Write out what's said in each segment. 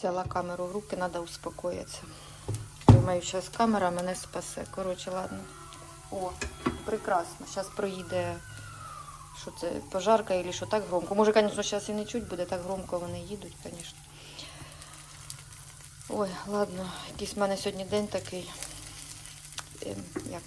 Взяла камеру в руки, треба успокоїтися. Думаю, зараз камера мене спасе. Коротше, ладно. О, прекрасно. Зараз проїде, що це, пожарка або що так громко. Може, звісно, зараз і не чуть буде, так громко вони їдуть, звісно. Ой, ладно, якийсь в мене сьогодні день такий, ем, як,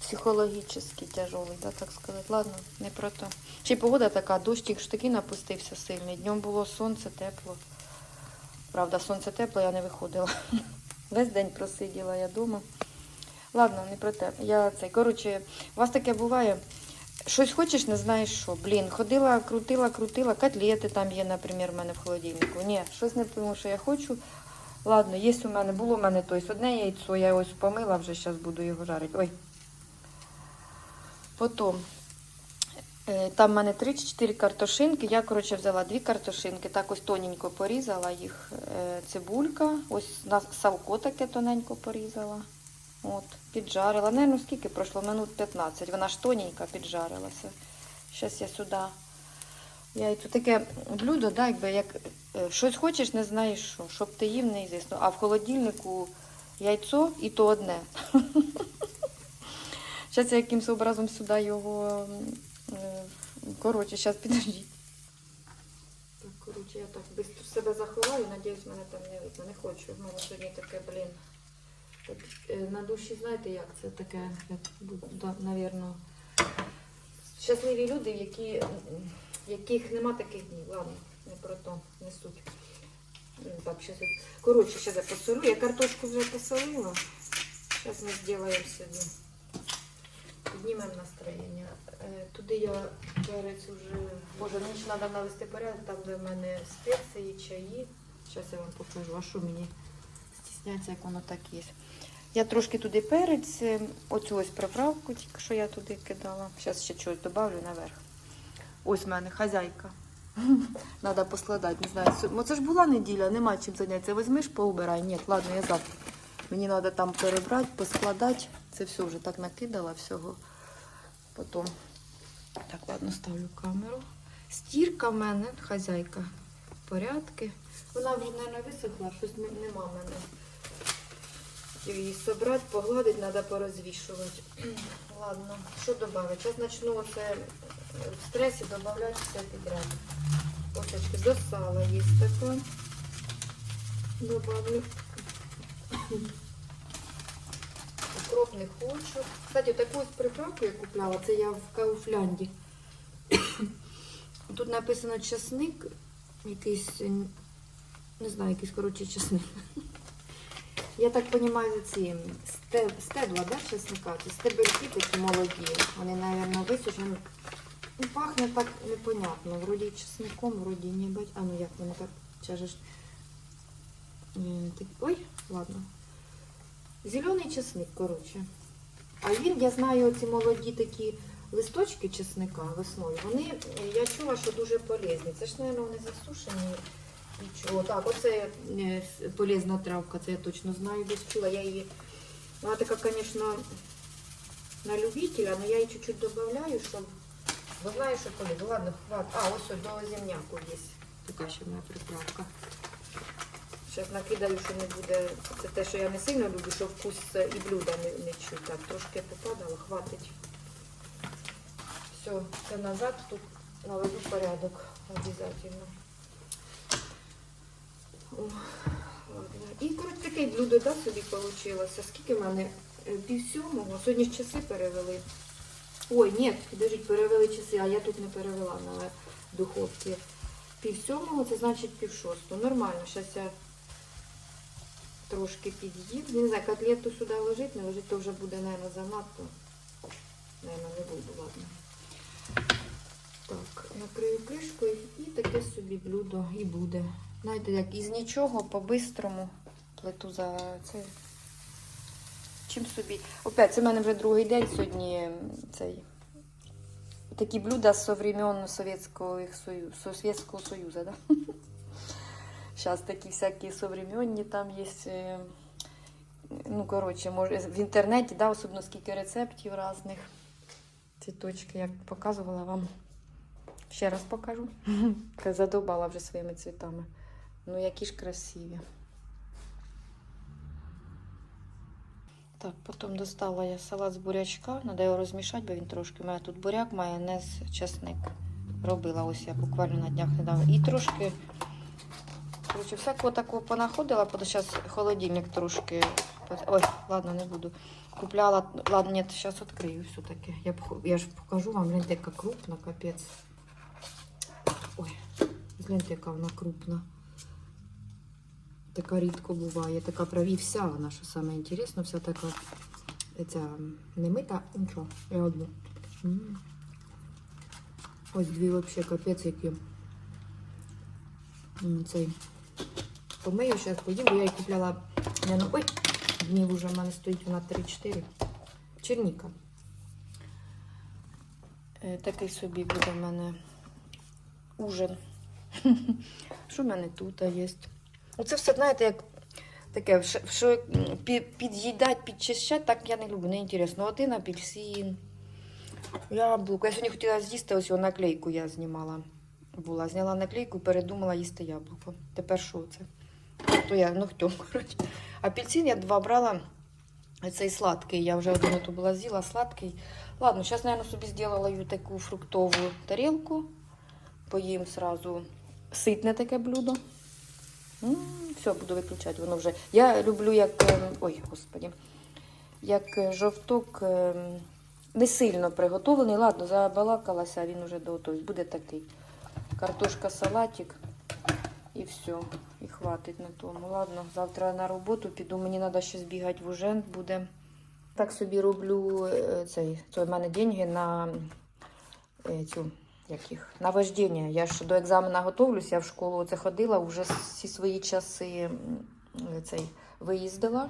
психологічний, тяжелий, да, так сказати. Ладно, не про то. Чи погода така, дощ тільки ж таки напустився сильний. Днем було сонце, тепло. Правда, сонце тепло, я не виходила. Весь день просиділа я вдома. Ладно, не про те. Я це. Коротше, у вас таке буває. Щось хочеш, не знаєш що. Блін, ходила, крутила, крутила, котлети там є, наприклад, в мене в холодильнику. Ні, щось не тому, що я хочу. Ладно, є у мене, було у мене тось одне яйцо, я ось помила, вже зараз буду його жарити. Ой. Потім. Е, Там в мене 3 чи 4 картошинки. Я, коротше, взяла дві картошинки, так ось тоненько порізала їх. Е, Цибулька, ось на салко таке тоненько порізала. От, піджарила. Не, ну скільки пройшло? Минут 15. Вона ж тоненька піджарилася. Зараз я сюди. Яйцо таке блюдо, да, якби як е, щось хочеш, не знаєш що, щоб ти їв, неізвісно. А в холодильнику яйцо і то одне. Зараз я якимось образом сюди його. Коротше, зараз підождіть. Так, коротше, я так швидко себе заховаю, надіюсь, мене там не видно. Не хочу. В мене сьогодні таке, блін. Так, е, на душі, знаєте, як це таке, як, навірно, щасливі люди, які, яких нема таких днів. Ладно, не про то, не суть. Так, щас. Коротше, зараз я посолю. Я картошку вже посолила. Зараз ми зробимо собі. Піднімемо настроєння. Е, Туди я перець уже. Боже, мені ще треба навести порядок, там де в мене спеції, чаї. Зараз я вам покажу, а що мені стісняється, як воно так є. Я трошки туди перець, е, оцю ось приправку, тільки що я туди кидала. Зараз ще щось додавлю наверх. Ось в мене хазяйка. Треба поскладати, не знаю. Ну це ж була неділя, нема чим зайнятися. Візьмеш, поубирай. Ні, ладно, я завтра. Мені треба там перебрати, поскладати. Це все вже так накидала всього. Потім. Так, ладно, ставлю камеру. Стірка в мене, хазяйка. Порядки. Вона вже, мабуть, висохла, щось не- нема в мене. Її собрати, погладити, треба порозвішувати. Ладно, що додати? Зараз почну оце в стресі додавати все підряд. Косточки до сала є така. Добавлю. Не хочу. Кстати, таку ось приправку я купляла, це я в Кауфлянді. Тут написано часник, якийсь, е, не знаю, якийсь коротше часник. Я так розумію, ці сте- стебла, да, чесника, це стебельки такі молоді. Вони, мабуть, висушені. Пахне так непонятно. Вроді чесником, вроді не бать. А ну як воно так чажеш. Ой, ладно. Зелений чесник, коротше. А він, я знаю, ці молоді такі листочки чесника весною. Вони, я чула, що дуже полезні. Це ж, мабуть, вони засушені. І чого? Так, оце е, полезна травка, це я точно знаю, десь чула. Я її. Вона така, звісно, на любителя, але я її чуть-чуть додаю, щоб. Бо знаю, що полезно. Ладно, хват. А, ось, до земняку є. Така ще моя приправка. Зараз накидаю, що не буде. Це те, що я не сильно люблю, що вкус е, і блюда не, не чуть. Так, трошки попадало, хватить. Все, це назад, тут наведу порядок обов'язково. І коротше таке блюдо да, собі вийшло. Скільки в мене? Е, Пів сьомого. Сьогодні ж часи перевели. Ой, ні, підождіть, перевели часи, а я тут не перевела на духовці. Пів сьомого, це значить пів шостого. Нормально, зараз я трошки під'їв. Не знаю, котлету сюди ложить, не ложить, то вже буде, мабуть, занадто. Наверно, не буду, ладно. Так, накрию кришкою і таке собі блюдо і буде. Знаєте, як із нічого по-бистрому плиту за це. Чим собі. Опять, це в мене вже другий день сьогодні цей. Такі блюда з времен Совєтського Союзу, да? Зараз такі всякі современні там є. е, Ну, коротше, може, в інтернеті, да, особливо скільки рецептів різних. Цвіточки, як показувала вам. Ще раз покажу. Задовбала вже своїми цвітами. Ну, які ж красиві. Так, потім достала я салат з бурячка. Треба його розмішати, бо він трошки. У мене тут буряк, майонез, чесник. Робила ось я буквально на днях недавно. І трошки. Коротше, всякого такого понаходила, бо зараз холодильник трошки. Ой, ладно, не буду. Купляла, ладно, нет, сейчас открою все-таки. Я, я ж покажу вам, гляньте, яка крупна, капець. Ой, гляньте, яка вона крупна. Така рідко буває, така праві вся вона, що саме інтересно, вся така ця не мита, нічого, я одну. М. Ось дві взагалі капець які. М, Цей. Помию, зараз поїм, бо я її купляла. Не, ну, ой, днів уже в мене стоїть вона 3-4. Черніка. Е, Такий собі буде в мене ужин. Що в мене тут є? Оце все, знаєте, як таке, що- що м, пі- під'їдать, підчищать, так я не люблю, не інтересно. Один апельсин, яблуко. Я сьогодні хотіла з'їсти, ось наклейку я знімала. Була, зняла наклейку передумала їсти яблуко. Тепер що це? То я ногтем, коротше. Апельсин я два брала. Цей сладкий, я вже один то була з'їла, сладкий. Ладно, зараз, мабуть, собі зробила таку фруктову тарілку. Поїм сразу ситне таке блюдо. Все, буду виключати, воно вже. Я люблю як. ем, Ой, господі. Як е, жовток ем, не сильно приготовлений. Ладно, забалакалася, він уже готовий. Буде такий. Картошка, салатик. І все. І хватить на тому. Ладно, завтра на роботу піду. Мені треба ще збігати в Ужент буде. Так собі роблю е, цей. Це в мене деньги на е, цю. Як їх? На вождіння. Я ж до екзамена готовлюся, я в школу це ходила, вже всі свої часи цей, виїздила.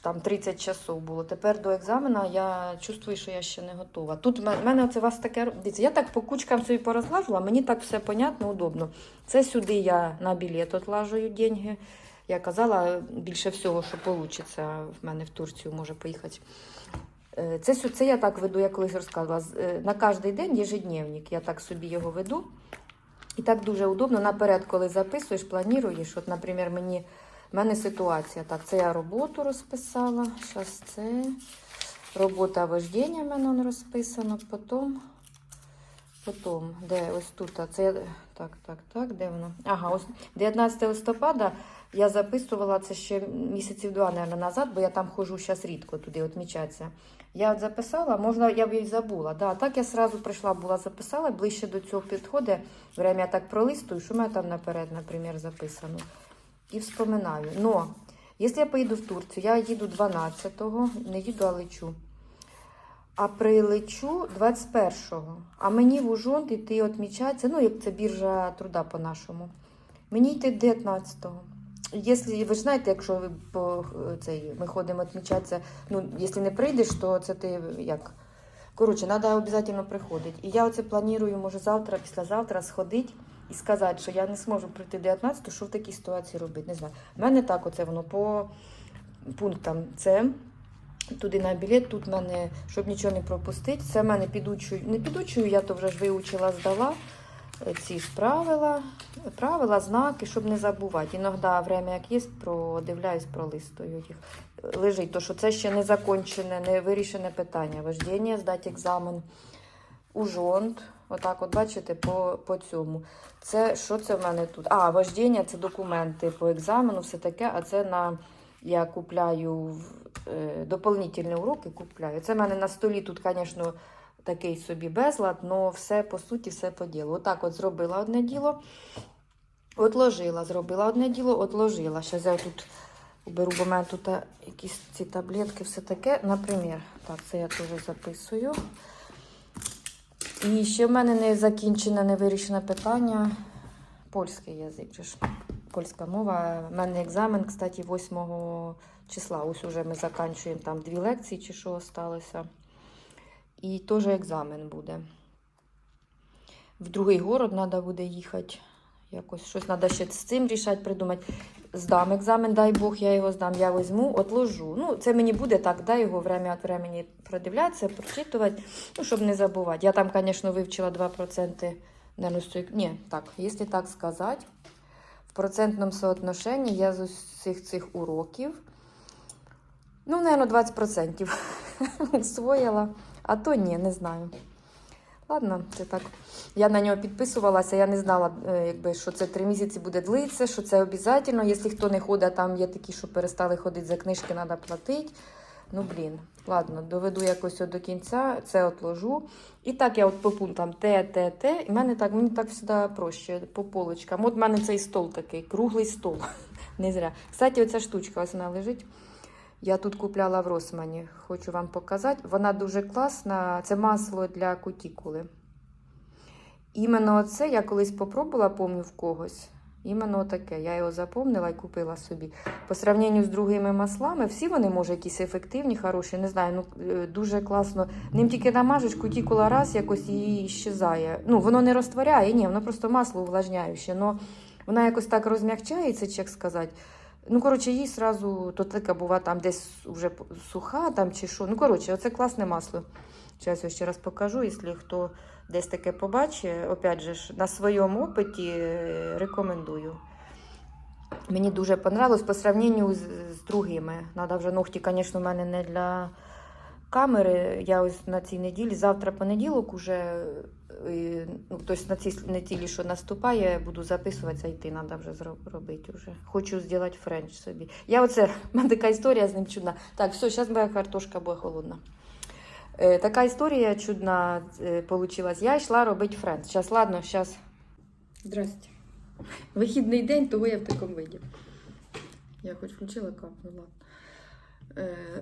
Там 30 часов було. Тепер до екзамена я чувствую, що я ще не готова. Тут в мене це вас таке. Дивіться, я так по кучкам собі порозлажила, мені так все понятно, удобно. Це сюди я на білет отлажую деньги. Я казала більше всього, що вийде в мене в Турцію може поїхати. Е, Це, це я так веду, я колись розказувала. Е, На кожен день єжедневник. Я так собі його веду. І так дуже удобно. Наперед, коли записуєш, плануєш. От, наприклад, мені, в мене ситуація. Так, це я роботу розписала. Зараз це робота вождіння в мене розписано. Потім, потім, де ось тут. Це так, так, так, де воно? Ага, ось 19 листопада я записувала це ще місяців два, мабуть, назад, бо я там ходжу зараз рідко туди відмічатися. Я от записала, можна, я б її забула. Да, так я сразу прийшла, була записала, ближче до цього підходить. Время я так пролистую, що в мене там наперед, наприклад, записано. І вспоминаю. Но, якщо я поїду в Турцію, я їду 12-го, не їду, а лечу. А прилечу 21-го. А мені в Ужонт іти відмічатися, ну, як це біржа труда по-нашому. Мені йти 19-го. Якщо, ви ж знаєте, якщо ви по цей, ми ходимо відмічатися, ну, якщо не прийдеш, то це ти як. Коротше, треба обов'язково приходити. І я оце планую, може, завтра, післязавтра сходити і сказати, що я не зможу прийти 19, що в такій ситуації робити. Не знаю. У мене так оце воно по пунктам. Це туди на білет, тут в мене, щоб нічого не пропустити. Це в мене підучую, не підучую, я то вже ж вивчила, здала е, ці ж правила, правила, знаки, щоб не забувати. Іноді время, як є, продивляюсь, пролистую їх. Лежить, то що це ще не закончене, не вирішене питання. Вождіння, здати екзамен у жонт. Отак, от бачите, по, по цьому. Це що це в мене тут? А, вождіння це документи по екзамену, все таке, а це на я купляю е, доповнительні уроки купляю. Це в мене на столі тут, звісно, такий собі безлад, але все по суті, все по ділу. Отак от зробила одне діло, отложила, зробила одне діло, отложила. Зараз я тут беру, бо в тут якісь ці таблетки, все таке. Наприклад, так, це я теж записую. І ще в мене не закінчене, не вирішене питання. Польський язик. Польська мова. У мене екзамен, кстати, 8 числа. Ось уже ми закінчуємо там дві лекції чи що осталося. І теж екзамен буде. В другий город треба буде їхати. Якось щось треба ще з цим рішати, придумати. Здам екзамен, дай Бог, я його здам, я візьму, отложу. Ну, це мені буде так, дай його время від времени продивлятися, прочитувати, ну, щоб не забувати. Я там, звісно, вивчила 2%, наверное. Ні, так, якщо так сказати, в процентному соотношенні я з усіх цих уроків, ну, мабуть, 20% усвоїла, а то ні, не знаю. Ладно, це так. Я на нього підписувалася, я не знала, е, якби, що це три місяці буде длитися, що це обов'язково. Якщо хто не ходить, там є такі, що перестали ходити за книжки, треба платити. Ну, блін, ладно, доведу якось до кінця, це отложу. І так я от по пунктам Т, Т, Т. І мене так, мені так завжди проще по полочкам. От в мене цей стол такий, круглий стол. Не зря. Кстати, оця штучка ось вона лежить. Я тут купляла в Росмані, хочу вам показати. Вона дуже класна. Це масло для кутікули. Іменно це я колись попробувала, помню в когось. Іменно таке. Я його запомнила і купила собі. По сравненню з другими маслами, всі вони може якісь ефективні, хороші, не знаю, ну е, дуже класно. Ним тільки намажеш, кутікула раз якось і щезає. Ну, воно не розтворяє, ні, воно просто масло увлажняюче. Но вона якось так розмягчається, чи як сказати. Ну, коротше, їй сразу, тотлика була там десь вже суха там чи що. Ну, коротше, оце класне масло. Зараз я ще раз покажу, якщо хто десь таке побачить, опять же, на своєму опиті е, рекомендую. Мені дуже понравилось по сравненню з, з другими. Надо вже ногті, звісно, в мене не для камери. Я ось на цій неділі, завтра понеділок уже, ну, тобто на цій неділі, що наступає, буду записуватися, йти треба вже зро- робити. Вже. Хочу зробити френч собі. Я оце, в мене така історія з ним чудна. Так, все, зараз моя картошка буде холодна. Е, така історія чудна е. Я йшла робити френч. Зараз, ладно, зараз. Здрасте. Вихідний день, того я в такому виді. Я хоч включила капну, ладно.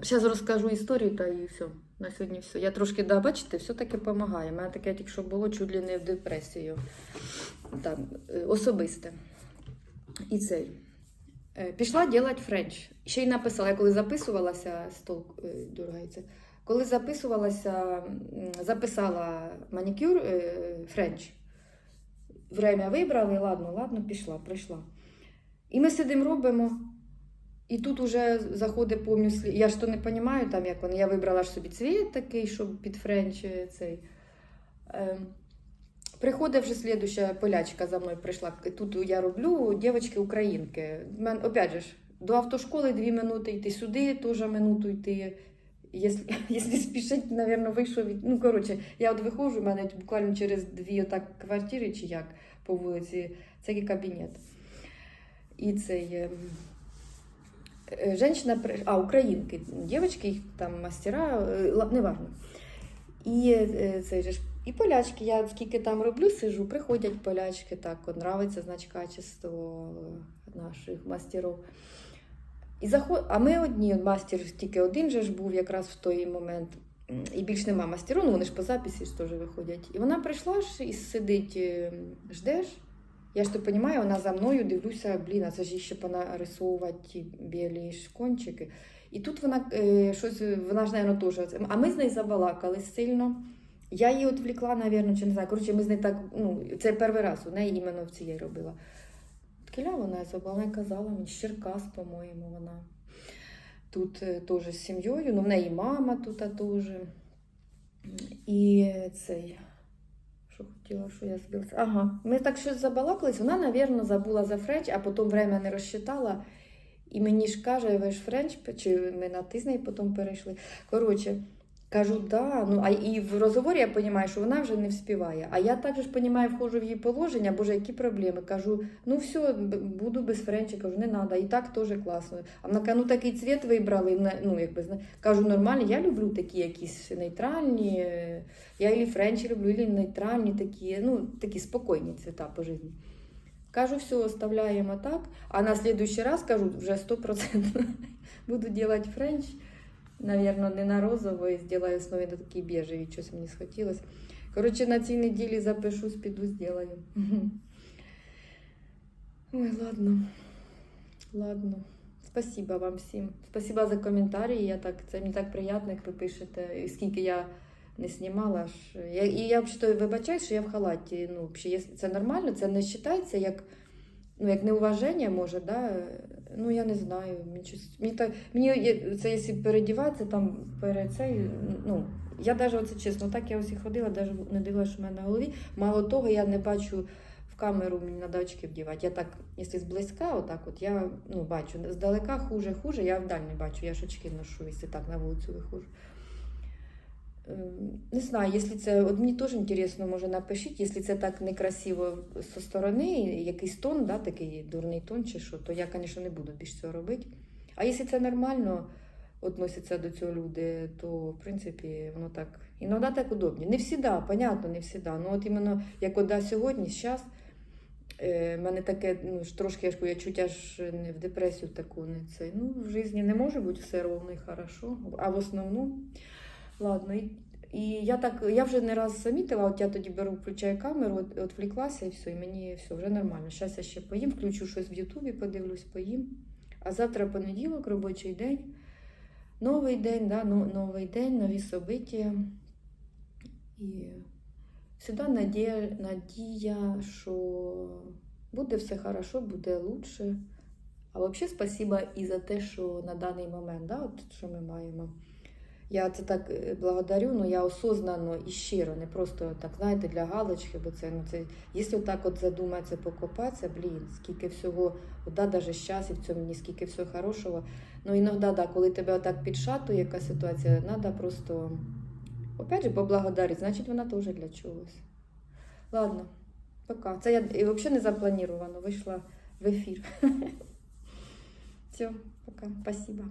Зараз розкажу історію та і все. На сьогодні все. Я трошки, да, бачите, все-таки допомагає. У мене таке тільки що було чуть ли не в депресію. Там, е, особисте. І цей. Е, Пішла робити френч. Ще й написала, я коли записувалася, стол е, дергається. Коли записувалася, записала манікюр е, френч. Время вибрали, ладно, ладно, пішла, прийшла. І ми сидимо, робимо. І тут уже заходить повністю. Я ж то не розумію, там як вони. Я вибрала ж собі цвіт такий, щоб під френч е, цей. Ем, Приходить вже слідуща полячка за мною прийшла. Тут я роблю дівчатки українки. Мен, опять же, до автошколи дві минути йти сюди, теж минуту йти. Якщо, спішить, мабуть, вийшов. від- Ну, коротше, я от виходжу, в мене буквально через дві отак квартири, чи як по вулиці, це кабінет. І цей. Ем, е, Женщина, а, українки, дівчатки, їх там мастера, е, неважно. І е, ж і полячки, я скільки там роблю, сижу, приходять полячки, так, нравиться значить качество наших мастерів. І заход... А ми одні, мастер тільки один же ж був якраз в той момент. І більш нема мастеру, ну вони ж по записі ж теж виходять. І вона прийшла ж і сидить, е, ждеш. Я ж то розумію, вона за мною дивлюся, блін, а це ж ще понарисовувати ті білі ж кончики. І тут вона е, щось, вона ж, мабуть, теж. А ми з нею забалакали сильно. Я її відвлекла, мабуть, чи не знаю. Коротше, ми з нею так, ну, це перший раз у неї іменно в цієї робила. Кіля вона забула, вона казала мені, Черкас, по-моєму, вона. Тут е, теж з сім'єю, ну в неї мама тут теж. І цей. Що хотіла, що я збилася? Ага, ми так щось забалакались, вона, мабуть, забула за френч, а потім время не розчитала. І мені ж каже, ви ж френч, чи ми на ти потім перейшли. Коротше, кажу, да. Ну, а і в розговорі я розумію, що вона вже не вспіває. А я також розумію, входжу в її положення, боже, які проблеми. Кажу, ну все, буду без френча, кажу, не треба, і так теж класно. А вона каже, ну такий цвіт вибрали. Ну, якби, кажу, нормально, я люблю такі якісь нейтральні. е, Я і френчі люблю, і нейтральні такі, ну, такі спокійні цвіта по житті. Кажу, все, оставляємо так. А на следующий раз кажу, вже 100% буду делать френч. Наверное, не на розовий, сделаю основі на такий біжевий, щось мені схотілося. Коротше, на цій неділі запишусь, піду зроблю. Ой, ладно. Ладно. Спасибо вам всім. Спасибо за коментарі. Я так, це мені так приємно, як ви пишете. І скільки я не знімала. Аж. Я, і я взагалі вибачаюсь, що я в халаті. Ну, взагалі, це нормально, це не вважається як, ну, як неуваження, може, да? Ну, я не знаю. Мені, щось, мені, так, мені це якщо передіватися, там перед цей, ну, я навіть оце чесно, так я ось і ходила, навіть не дивилася, що в мене на голові. Мало того, я не бачу в камеру мені на очки вдівати. Я так, якщо зблизька, отак от я ну, бачу. Здалека хуже, хуже, я вдаль не бачу, я ж очки ношу, якщо так на вулицю виходжу. Не знаю, якщо це, от мені теж інтересно, може напишіть, якщо це так некрасиво зі сторони, якийсь тон, да, такий дурний тон чи що, то я, звісно, не буду більше цього робити. А якщо це нормально відносяться до цього люди, то в принципі воно так. Іноді так удобні. Не завжди, понятно, не завжди. Ну от іменно як от да, сьогодні, зараз, е, мене таке, ну, ж трошки я я чуть аж не в депресію таку, не це. Ну, в житті не може бути все ровно і хорошо. А в основному, ладно, і, і я так, я вже не раз замітила, от я тоді беру, включаю камеру, от, отвліклася і все, і мені все вже нормально. Зараз я ще поїм, включу щось в Ютубі, подивлюсь, поїм. А завтра понеділок, робочий день. Новий день, да, новий день, нові события. І завжди надія, надія, що буде все хорошо, буде лучше. А взагалі спасибо і за те, що на даний момент, да, от, що ми маємо. Я це так е, благодарю, але я осознанно і щиро, не просто так, знаєте, для галочки, бо це, ну, це якщо так от задуматися, покопатися, блін, скільки всього, да, зараз і в цьому мені скільки всього хорошого. Ну, іноді, да, коли тебе отак підшатує яка ситуація, треба просто, опять же, поблагодарити, значить вона теж для чогось. Ладно, пока. Це я і взагалі не заплановано, вийшла в ефір. Все, пока, спасибо.